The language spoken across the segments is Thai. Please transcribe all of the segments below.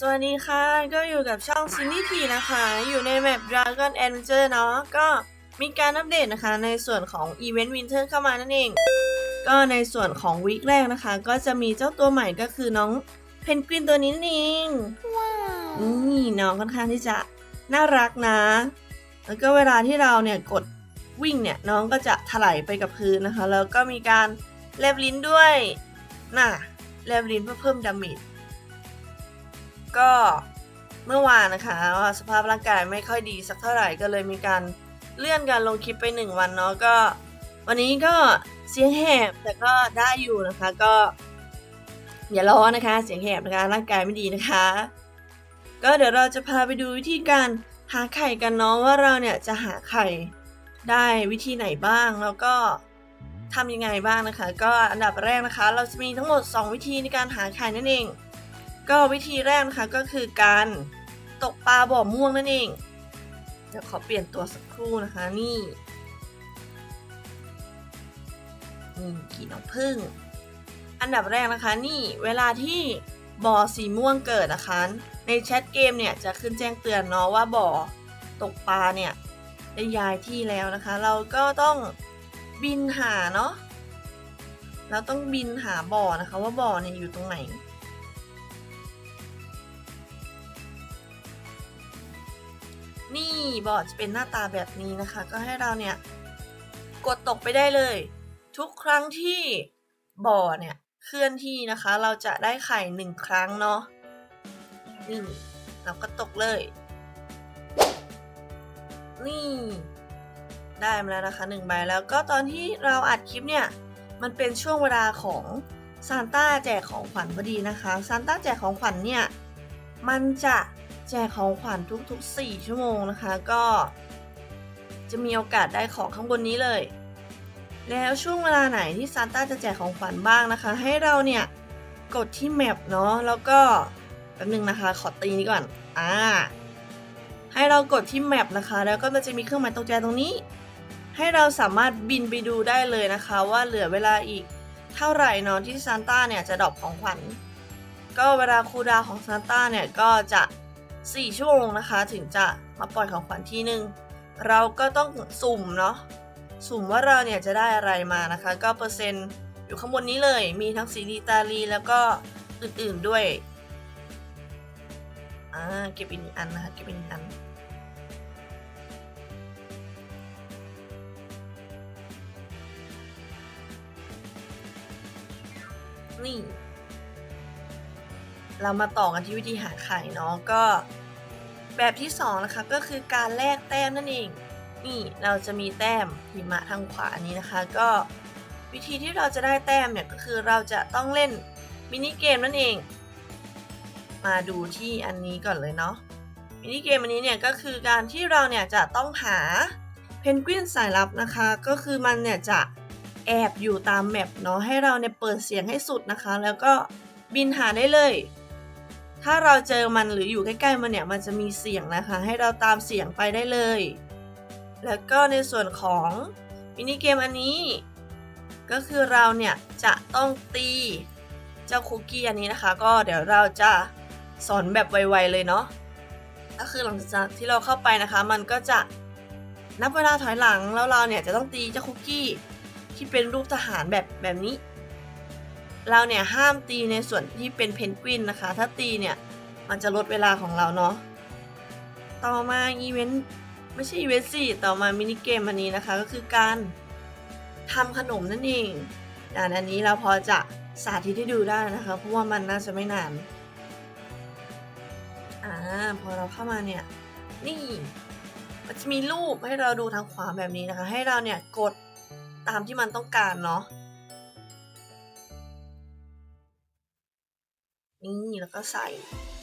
สวัสดีค่ะ ก็อยู่กับช่องซินนี่ทีนะคะ อยู่ในแมป Dragon Adventure เนาะก็มีการอัปเดตนะคะ ในส่วนของ Event Winter เข้ามานั่นเอง ก็ในส่วนของวีคแรกนะคะ ก็จะมีเจ้าตัวใหม่ก็คือน้องเพนกวินตัวนี้นั่นเองนี่น้องค่อนข้างที่จะน่ารักนะ แล้วก็เวลาที่เราเนี่ยกดวิ่งเนี่ยน้องก็จะถลายไปกับพื้นนะคะ แล้วก็มีการแลบลิ้นด้วยน่ะแลบลิ้นเพื่อเพิ่มดาเมจ ก็เมื่อวานนะคะว่าสภาพร่างกายไม่ค่อยดีสักเท่าไหร่ก็เลยมีการเลื่อนการลงคลิปไปหนึ่งวันเนาะก็ วันนี้ก็เสียงแหบแต่ก็ได้อยู่นะคะก็ อย่าล้อนะคะ เสียงแหบนะคะร่างกายไม่ดีนะคะ ก็เดี๋ยวเราจะพาไปดูวิธีการหาไข่กันเนาะว่าเราเนี่ยจะหาไข่ได้วิธีไหนบ้างแล้วก็ทำยังไงบ้างนะคะ ก็อันดับแรกนะคะ เราจะมีทั้งหมด 2 วิธีในการหาไข่นั่นเอง ก็วิธีแรกนะคะก็คือการตกปลาบ่อม่วงนั่นเอง เดี๋ยวขอเปลี่ยนตัวสักครู่นะคะนี่นี่กี่น้องพึ่ง อันดับแรกนะคะนี่เวลาที่บ่อสีม่วงเกิดนะคะ ในแชทเกมเนี่ยจะขึ้นแจ้งเตือนเนาะว่าบ่อตกปลาเนี่ยได้ย้ายที่แล้วนะคะ เราก็ต้องบินหาเนาะเราต้องบินหาบ่อนะคะ ว่าบ่อเนี่ยอยู่ตรงไหน นี่บอร์ดจะเป็นหน้าตาแบบนี้นะคะ ก็ให้เราเนี่ย กดตกไปได้เลย ทุกครั้งที่บ่อเนี่ยเคลื่อนที่นะคะ เราจะได้ไข่หนึ่งครั้งเนาะนี่เราก็ตกเลย นี่ ได้มาแล้วนะคะหนึ่งใบแล้วก็ตอนที่เราอัดคลิปเนี่ย มันเป็นช่วงเวลาของซานต้าแจกของขวัญพอดีนะคะซานต้าแจกของขวัญเนี่ย มันจะ แจกของขวัญทุกๆ 4 ชั่วโมงนะคะ ก็จะมีโอกาสได้ของข้างบนนี้เลย แล้วช่วงเวลาไหนที่ซานต้าจะแจกของขวัญบ้างนะคะ ให้เราเนี่ยกดที่แมปเนาะแล้วก็แป๊บนึงนะคะ ขอตีนี้ก่อนอ่าให้เรากดที่แมปนะคะ แล้วก็มันจะมีเครื่องหมายตรงใจตรงนี้ ให้เราสามารถบินไปดูได้เลยนะคะ ว่าเหลือเวลาอีกเท่าไหร่เนาะที่ซานต้าเนี่ยจะดรอปของขวัญก็เวลาคูดาวของซานต้าเนี่ยก็จะ 4 ชั่วโมงนะคะ ถึงจะมาปล่อยของขวัญทีหนึ่งเราก็ต้องสุ่มเนาะสุ่มว่าเราเนี่ยจะได้อะไรมานะคะก็เปอร์เซ็นต์อยู่ข้างบนนี้เลย มีทั้งสีดีตาลีแล้วก็อื่นๆด้วย อ่า เก็บอีกหนึ่งอันนะคะ เก็บอีกหนึ่งอัน นี่ เรามาต่อกันที่วิธีหาไข่เนาะ ก็ แบบที่สองนะคะก็คือการแลกแต้มนั่นเอง นี่เราจะมีแต้มหิมะทางขวานี้นะคะ ก็วิธีที่เราจะได้แต้มเนี่ยก็คือเราจะต้องเล่นมินิเกมนั่นเอง มาดูที่อันนี้ก่อนเลยเนาะมินิเกมอันนี้เนี่ยก็คือการที่เราเนี่ยจะต้องหาเพนกวินสายลับนะคะ ก็คือมันเนี่ยจะแอบอยู่ตามแมปเนาะให้เราเนี่ยเปิดเสียงให้สุดนะคะ แล้วก็บินหาได้เลย ถ้าเราเจอมันหรืออยู่ใกล้ๆมันเนี่ยมันจะมีเสียงนะคะ ให้เราตามเสียงไปได้เลย แล้วก็ในส่วนของมินิเกมอันนี้ ก็คือเราเนี่ยจะต้องตีเจ้าคุกกี้อันนี้นะคะ ก็เดี๋ยวเราจะสอนแบบไวๆเลยเนาะก็คือหลังจากที่เราเข้าไปนะคะ มันก็จะนับเวลาถอยหลังแล้วเราเนี่ยจะต้องตีเจ้าคุกกี้ที่เป็นรูปทหารแบบแบบนี้ เราเนี่ยห้ามตีในส่วนที่เป็นเพนกวินนะคะ ถ้าตีเนี่ยมันจะลดเวลาของเราเนาะ ต่อมาอีเวนต์ไม่ใช่อีเวนต์สิต่อมามินิเกมอันนี้นะคะก็คือการทำขนมนั่นเองอ่านอันนี้เราพอจะสาธิตให้ดูได้นะคะ เพราะว่ามันน่าจะไม่นาน อ่าพอเราเข้ามาเนี่ย นี่มันจะมีรูปให้เราดูทางขวาแบบนี้นะคะ ให้เราเนี่ยกดตามที่มันต้องการเนาะ นี่แล้วก็ใส่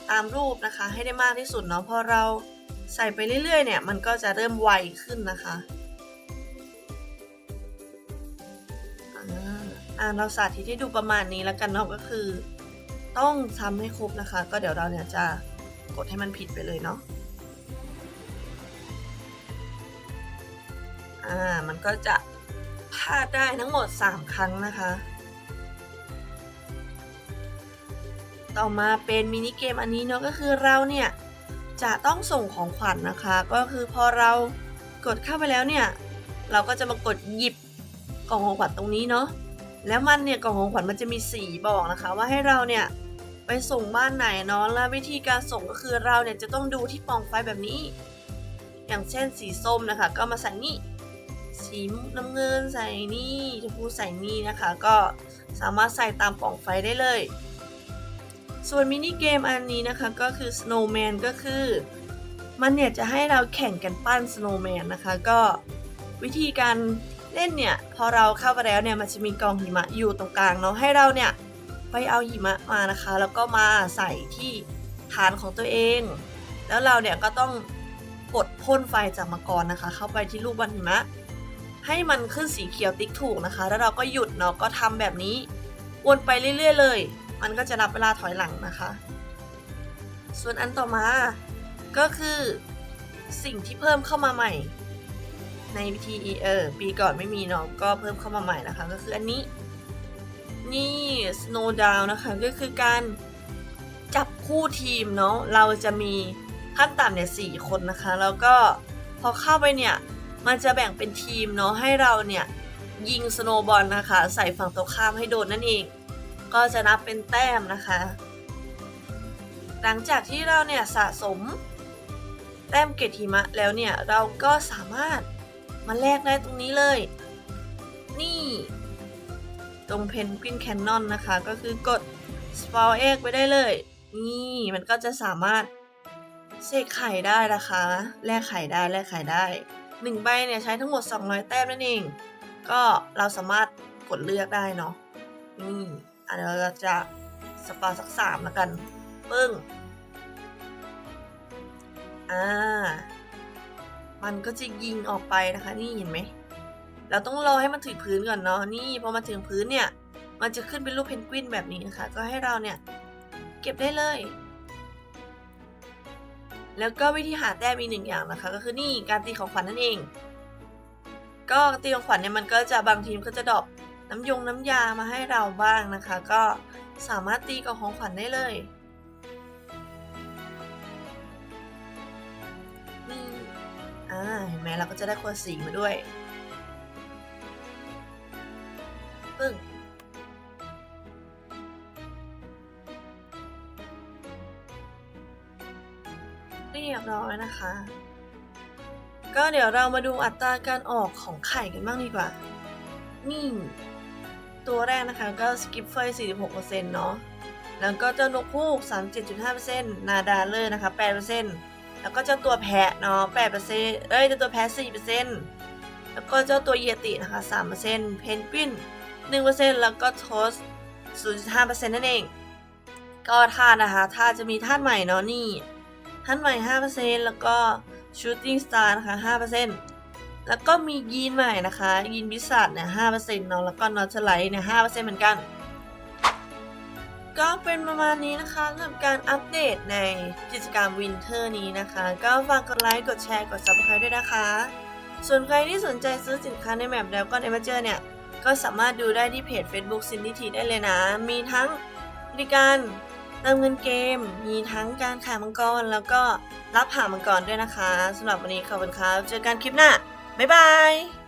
ตามรูปนะคะ ให้ได้มากที่สุดเนาะพอเราใส่ไปเรื่อยๆเนี่ย มันก็จะเริ่มไวขึ้นนะคะอ่าเราสาธิตให้ดูประมาณนี้แล้วกันเนาะก็คือ ต้องทำให้ครบนะคะ ก็เดี๋ยวเราเนี่ยจะกดให้มันผิดไปเลยเนาะอ่ามันก็จะพลาดได้ทั้งหมด 3 ครั้งนะคะ ต่อมาเป็นมินิเกมอันนี้เนาะก็คือเราเนี่ยจะต้องส่งของขวัญนะคะ ก็คือพอเรากดเข้าไปแล้วเนี่ย เราก็จะมากดหยิบกล่องของขวัญตรงนี้เนาะแล้วมันเนี่ยกล่องของขวัญมันจะมีสีบอกนะคะ ว่าให้เราเนี่ยไปส่งบ้านไหนเนาะและวิธีการส่งก็คือเราเนี่ยจะต้องดูที่ป่องไฟแบบนี้ อย่างเช่นสีส้มนะคะ ก็มาใส่นี่สีน้ำเงินใส่นี่ชมพูใส่นี่นะคะ ก็สามารถใส่ตามป่องไฟได้เลย ส่วนมินิเกมอันนี้นะคะก็คือ Snowman ก็คือ มันเนี่ยจะให้เราแข่งกันปั้น Snowman นะคะ ก็วิธีการเล่นเนี่ย พอเราเข้าไปแล้วเนี่ยมันจะมีกองหิมะอยู่ตรงกลางเนาะให้เราเนี่ยไปเอาหิมะมานะคะ แล้วก็มาใส่ที่ฐานของตัวเอง แล้วเราเนี่ยก็ต้องกดพ่นไฟจากมังกรนะคะ เข้าไปที่ลูกบอลหิมะ ให้มันขึ้นสีเขียวติ๊กถูกนะคะ แล้วเราก็หยุดเนาะก็ทำแบบนี้วนไปเรื่อย ๆ เลย มันก็จะนับเวลาถอยหลังนะคะ ส่วนอันต่อมาก็คือสิ่งที่เพิ่มเข้ามาใหม่ ในวิธีเออปีก่อนไม่มีเนาะก็เพิ่มเข้ามาใหม่นะคะ ก็คืออันนี้ นี่ snow down นะคะ ก็คือการจับคู่ทีมเนาะเราจะมีขั้นต่ำเนี่ยสี่คนนะคะ แล้วก็พอเข้าไปเนี่ยมันจะแบ่งเป็นทีมเนาะให้เราเนี่ยยิงสโนบอลนะคะ ใส่ฝั่งตรงข้ามให้โดนนั่นเอง ก็จะนับเป็นแต้มนะคะ หลังจากที่เราเนี่ยสะสม แต้มเกรดหิมะแล้วเนี่ยเราก็สามารถมาแลกได้ตรงนี้เลย นี่ ตรงเพนกวินแคนนอนนะคะ ก็คือกดสปาวเอ็กไปได้เลย นี่มันก็จะสามารถเสกไข่ได้นะคะ แลกไข่ได้แลกไข่ได้หนึ่งใบเนี่ยใช้ทั้งหมด 200 แต้มนั่นเอง ก็เราสามารถกดเลือกได้เนาะ นี่ อันนี้เราจะสปาสักสามแล้วกัน ปึ้ง อ่า มันก็จะยิงออกไปนะคะ นี่เห็นไหม เราต้องรอให้มันถึงพื้นก่อนเนาะ นี่พอมาถึงพื้นเนี่ย มันจะขึ้นเป็นรูปเพนกวินแบบนี้นะคะ ก็ให้เราเนี่ย เก็บได้เลย แล้วก็วิธีหาแต้มมีกหนึ่งอย่างนะคะ ก็คือนี่การตีของขวัญนนั่นเอง ก็ตีของขวัญเนี่ยมันก็จะบางทีมก็จะดรอป น้ำยงน้ำยามาให้เราบ้างนะคะ ก็สามารถตีกับของขวัญได้เลยนี่อ่าเห็นไหมเราก็จะได้คนสีมาด้วยปึ้งเรียบร้อยนะคะ ก็เดี๋ยวเรามาดูอัตราการออกของไข่กันบ้างดีกว่า นี่ ตัวแรกนะคะก็สกิปเฟย46%เนาะแล้วก็เจ้านกฮูก 37.5%นาดาเลอร์นะคะ 8%แล้วก็เจ้าตัวแพะเนาะ8%เอ้ยเจ้าตัวแพะ4%แล้วก็เจ้าตัวเยตินะคะ 3%เพนกวิน 1%แล้วก็โทส0.5%นั่นเอง ก็ท่านะคะท่าจะมีท่าใหม่เนาะนี่ท่านใหม่ 5%แล้วก็ Shooting Star นะคะ 5% แล้วก็มียีนใหม่นะคะ ยีนบิสัทเนี่ย5%เปอร์เซ็นต์เนาะแล้วก็นอตไลท์เนี่ย5%เปอร์เซ็นต์เหมือนกัน ก็เป็นประมาณนี้นะคะสำหรับการอัปเดตในกิจกรรมวินเทอร์นี้นะคะ ก็ฝากกดไลค์กดแชร์กด Subscribe ด้วยนะคะ ส่วนใครที่สนใจซื้อสินค้าในแมปแล้วก็ในมาเจอเนี่ย ก็สามารถดูได้ที่เพจ Facebook ซินดี้ทีได้เลยนะ มีทั้งบริการเติมเงินเกม มีทั้งการขายมังกรแล้วก็รับหามังกรด้วยนะคะสำหรับวันนี้ขอบคุณครับเจอกันคลิปหน้า บ๊ายบาย